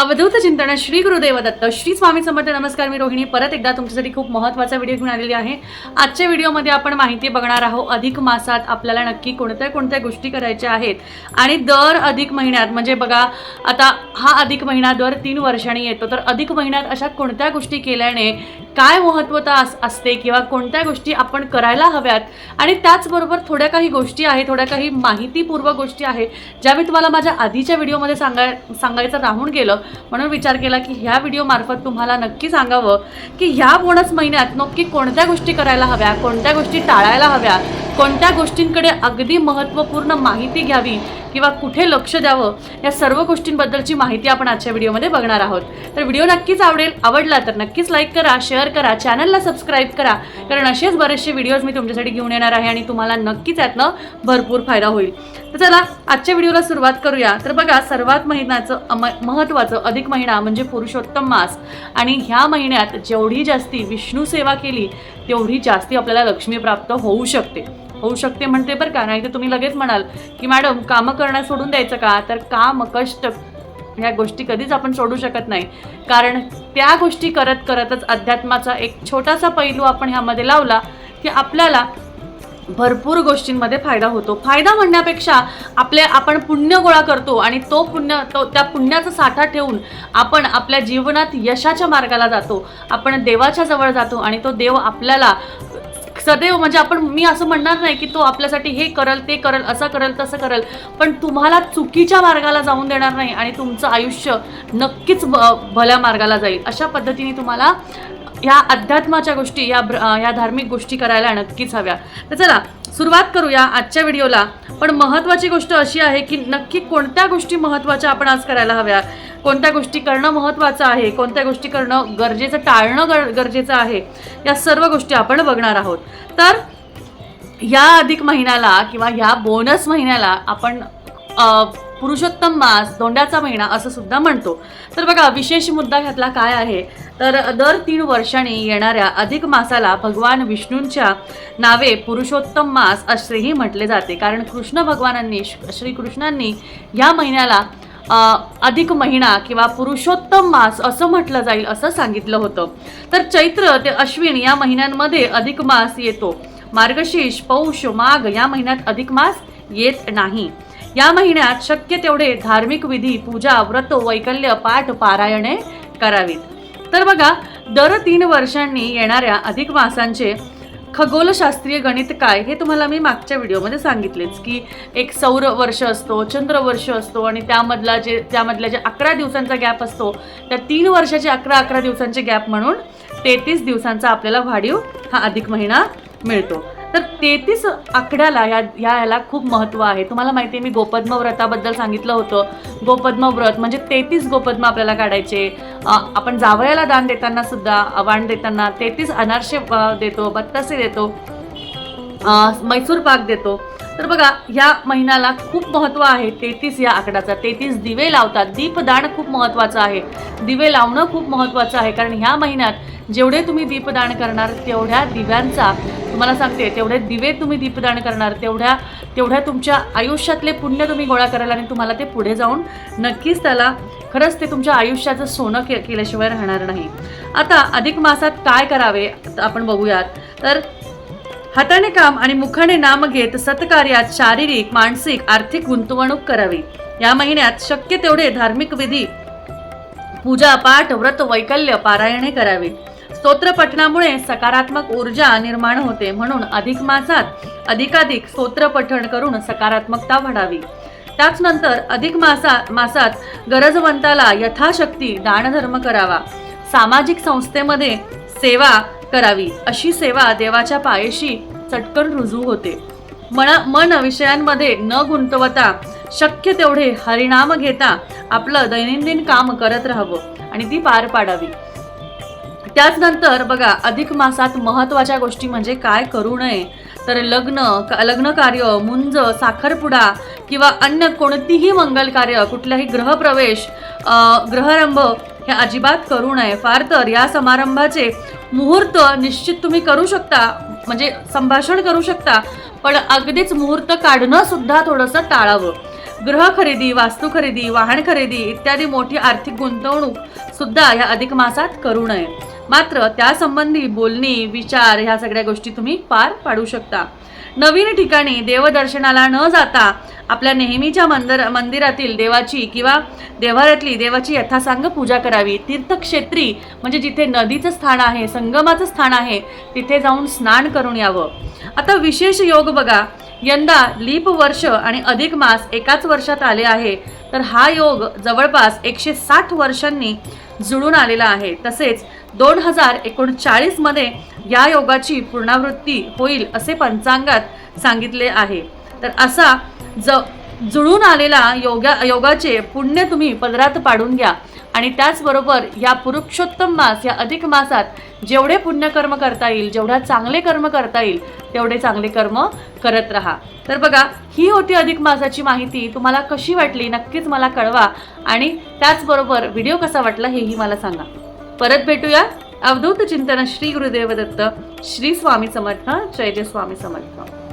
अवधूत चिंतन श्री गुरुदेव दत्त श्री स्वामी समर्थ नमस्कार मी रोहिणी. परत एकदा तुमच्यासाठी खूप महत्त्वाचा व्हिडिओ घेऊन आलेली आहे. आजच्या व्हिडिओमध्ये आपण माहिती बघणार आहोत अधिक मासात आपल्याला नक्की कोणत्या कोणत्या गोष्टी करायच्या आहेत आणि दर अधिक महिन्यात म्हणजे बघा आता हा अधिक महिना दर तीन वर्षांनी येतो तर अधिक महिन्यात अशा कोणत्या गोष्टी केल्याने काय महत्त्वता अस असते किंवा कोणत्या गोष्टी आपण करायला हव्यात? आणि त्याचबरोबर थोड्या काही गोष्टी आहेत थोड्या काही माहितीपूर्वक गोष्टी आहेत ज्या मी तुम्हाला माझ्या आधीच्या व्हिडिओमध्ये सांगाय सांगायचं राहून गेलं. म्हणून विचार केला की ह्या व्हिडिओमार्फत तुम्हाला नक्की सांगावं की ह्या बोनस महिन्यात नक्की कोणत्या गोष्टी करायला हव्या कोणत्या गोष्टी टाळायला हव्या कोणत्या गोष्टींकडे अगदी महत्त्वपूर्ण माहिती घ्यावी किंवा कुठे लक्ष द्यावं या सर्व गोष्टींबद्दलची माहिती आपण आजच्या व्हिडिओमध्ये बघणार आहोत. तर व्हिडिओ नक्कीच आवडेल आवडला तर नक्कीच लाईक करा शेअर करा चॅनलला सबस्क्राईब करा कारण असेच बरेचसे व्हिडिओज मी तुमच्यासाठी घेऊन येणार आहे आणि तुम्हाला नक्कीच यातनं भरपूर फायदा होईल. तर चला आजच्या व्हिडिओला सुरुवात करूया. तर बघा सर्वात महिन्याचं अम महत्त्वाचं अधिक महिना म्हणजे पुरुषोत्तम मास. आणि ह्या महिन्यात जेवढी जास्ती विष्णू सेवा केली तेवढी जास्ती आपल्याला लक्ष्मी प्राप्त होऊ शकते. होऊ शकते म्हणते बरं का? नाही तर तुम्ही लगेच म्हणाल की मॅडम कामं करणं सोडून द्यायचं का? तर काम कष्ट ह्या गोष्टी कधीच आपण सोडू शकत नाही. कारण त्या गोष्टी करत करतच अध्यात्माचा एक छोटासा पैलू आपण ह्यामध्ये लावला की आपल्याला भरपूर गोष्टींमध्ये फायदा होतो. फायदा म्हणण्यापेक्षा आपले आपण पुण्य गोळा करतो आणि तो पुण्य तो त्या पुण्याचा साठा ठेवून आपण आपल्या जीवनात यशाच्या मार्गाला जातो. आपण देवाच्या जवळ जातो आणि तो देव आपल्याला सदैव म्हणजे आपण मी असं म्हणणार नाही की तो आपल्यासाठी हे करल ते करल असं करल तसं करल पण तुम्हाला चुकीच्या मार्गाला जाऊन देणार नाही आणि तुमचं आयुष्य नक्कीच भ भल्या मार्गाला जाईल. अशा पद्धतीने तुम्हाला ह्या अध्यात्माच्या गोष्टी या या धार्मिक गोष्टी करायला नक्कीच हव्या. तर चला सुरुवात करूया आजच्या व्हिडिओला. पण महत्त्वाची गोष्ट अशी आहे की नक्की कोणत्या गोष्टी महत्त्वाच्या आपण आज करायला हव्या? कोणत्या गोष्टी करणं महत्त्वाचं आहे? कोणत्या गोष्टी करणं गरजेचं टाळणं गर गरजेचं आहे? या सर्व गोष्टी आपण बघणार आहोत. तर या अधिक महिन्याला किंवा ह्या बोनस महिन्याला आपण पुरुषोत्तम मास दोंड्याचा महिना असं सुद्धा म्हणतो. तर बघा विशेष मुद्दा ह्यातला काय आहे? तर दर तीन वर्षांनी येणाऱ्या अधिक मासाला भगवान विष्णूंच्या नावे पुरुषोत्तम मास असेही म्हटले जाते. कारण कृष्ण भगवानांनी श्रीकृष्णांनी या महिन्याला अधिक महिना किंवा पुरुषोत्तम मास असं म्हटलं जाईल असं सांगितलं होतं. तर चैत्र ते अश्विन या महिन्यांमध्ये अधिक मास येतो. मार्गशीर्ष पौष माघ या महिन्यात अधिक मास येत नाही. या महिन्यात शक्य तेवढे धार्मिक विधी पूजा व्रत वैकल्य पाठ पारायणे करावीत. तर बघा दर तीन वर्षांनी येणाऱ्या अधिक मासांचे खगोलशास्त्रीय गणित काय हे तुम्हाला मी मागच्या व्हिडिओमध्ये सांगितलेच की एक सौर वर्ष असतो चंद्र वर्ष असतो आणि त्यामधला जे त्यामधल्या जे अकरा दिवसांचा गॅप असतो त्या तीन वर्षाचे अकरा अकरा दिवसांचे गॅप म्हणून तेहतीस दिवसांचा आपल्याला वाढीव हा अधिक महिना मिळतो. तर तेहतीस आकड्याला या ह्या याला खूप महत्त्व आहे. तुम्हाला माहिती आहे मी गोपद्म व्रताबद्दल सांगितलं होतं. गोपद्म व्रत म्हणजे तेहतीस गोपद्म आपल्याला काढायचे. आपण जावयाला दान देताना सुद्धा वाण देताना तेहतीस अनारसे देतो बत्तासे देतो. मैसूर पाक देतो. तर बघा ह्या महिन्याला खूप महत्त्व आहे तेहतीस या आकडाचा. तेहतीस दिवे लावतात. दीपदान खूप महत्त्वाचं आहे. दिवे लावणं खूप महत्त्वाचं आहे. कारण ह्या महिन्यात जेवढे तुम्ही दीपदान करणार तेवढ्या दिव्यांचा तुम्हाला सांगते तेवढे दिवे तुम्ही दीपदान करणार तेवढ्या तेवढ्या तुमच्या आयुष्यातले पुण्य तुम्ही गोळा कराल आणि तुम्हाला ते पुढे जाऊन नक्कीच त्याला खरंच ते तुमच्या आयुष्याचं सोनं के केल्याशिवाय राहणार नाही. आता अधिक मासात काय करावे आपण बघूयात. तर हाताने काम आणि मुखाने नाम घेत सत्कार्यात शारीरिक मानसिक आर्थिक गुंतवणूक करावी. या महिन्यात शक्य तेवढे धार्मिक विधी पूजा पाठ व्रत वैकल्य पारायणे करावी. स्तोत्र पठणामुळे सकारात्मक ऊर्जा निर्माण होते म्हणून अधिक मासात अधिकाधिक स्तोत्र पठण करून सकारात्मकता वाढावी. त्याच नंतर अधिक मासा मासात गरजवंताला यथाशक्ती दानधर्म करावा. सामाजिक संस्थेमध्ये सेवा करावी अशी सेवा देवाच्या पायशी चटकन रुजू होते. मना मन विषयांमध्ये न गुंतवता शक्य तेवढे हरिणाम घेता आपलं दैनंदिन काम करत राहावं आणि ती पार पाडावी. त्याचनंतर बघा अधिक मासात महत्त्वाच्या गोष्टी म्हणजे काय करू नये. तर लग्न का लग्न कार्य मुंज साखरपुडा किंवा अन्य कोणतीही मंगल कार्य कुठल्याही ग्रहप्रवेश ग्रहारंभ हे अजिबात करू नये. फार तर या समारंभाचे मुहूर्त निश्चित तुम्ही करू शकता म्हणजे संभाषण करू शकता पण अगदीच मुहूर्त काढणं सुद्धा थोडंसं टाळावं. गृह खरेदी वास्तू खरेदी वाहन खरेदी इत्यादी मोठी आर्थिक गुंतवणूक सुद्धा या अधिक मासात करू नये. मात्र त्यासंबंधी बोलणी विचार ह्या सगळ्या गोष्टी तुम्ही पार पाडू शकता. नवीन ठिकाणी देवदर्शनाला न जाता आपल्या नेहमीच्या मंदिर मंदिरातील देवाची किंवा देवाऱ्यातली देवाची यथासांग पूजा करावी. तीर्थक्षेत्री म्हणजे जिथे नदीचं स्थान आहे संगमाचं स्थान आहे तिथे जाऊन स्नान करून यावं. आता विशेष योग बघा. यंदा लीप वर्ष आणि अधिक मास एकाच वर्षात आले आहे. तर हा योग जवळपास एकशे साठ वर्षांनी जुळून आलेला आहे. तसेच दोन हजार एकोणचाळीसमध्ये या योगाची पूर्णावृत्ती होईल असे पंचांगात सांगितले आहे. तर असा ज जुळून आलेला योगा योगाचे पुण्य तुम्ही पदरात पाडून घ्या. आणि त्याचबरोबर या पुरुषोत्तम मास या अधिक मासात जेवढे पुण्यकर्म करता येईल जेवढ्या चांगले कर्म करता येईल तेवढे चांगले कर्म करत राहा. तर बघा ही होती अधिक मासाची माहिती. तुम्हाला कशी वाटली नक्कीच मला कळवा. आणि त्याचबरोबर व्हिडिओ कसा वाटला हेही मला सांगा. परत भेटूया. अवधूत चिंतन श्री गुरुदेव दत्त श्री स्वामी समर्थ जय जय स्वामी समर्थ.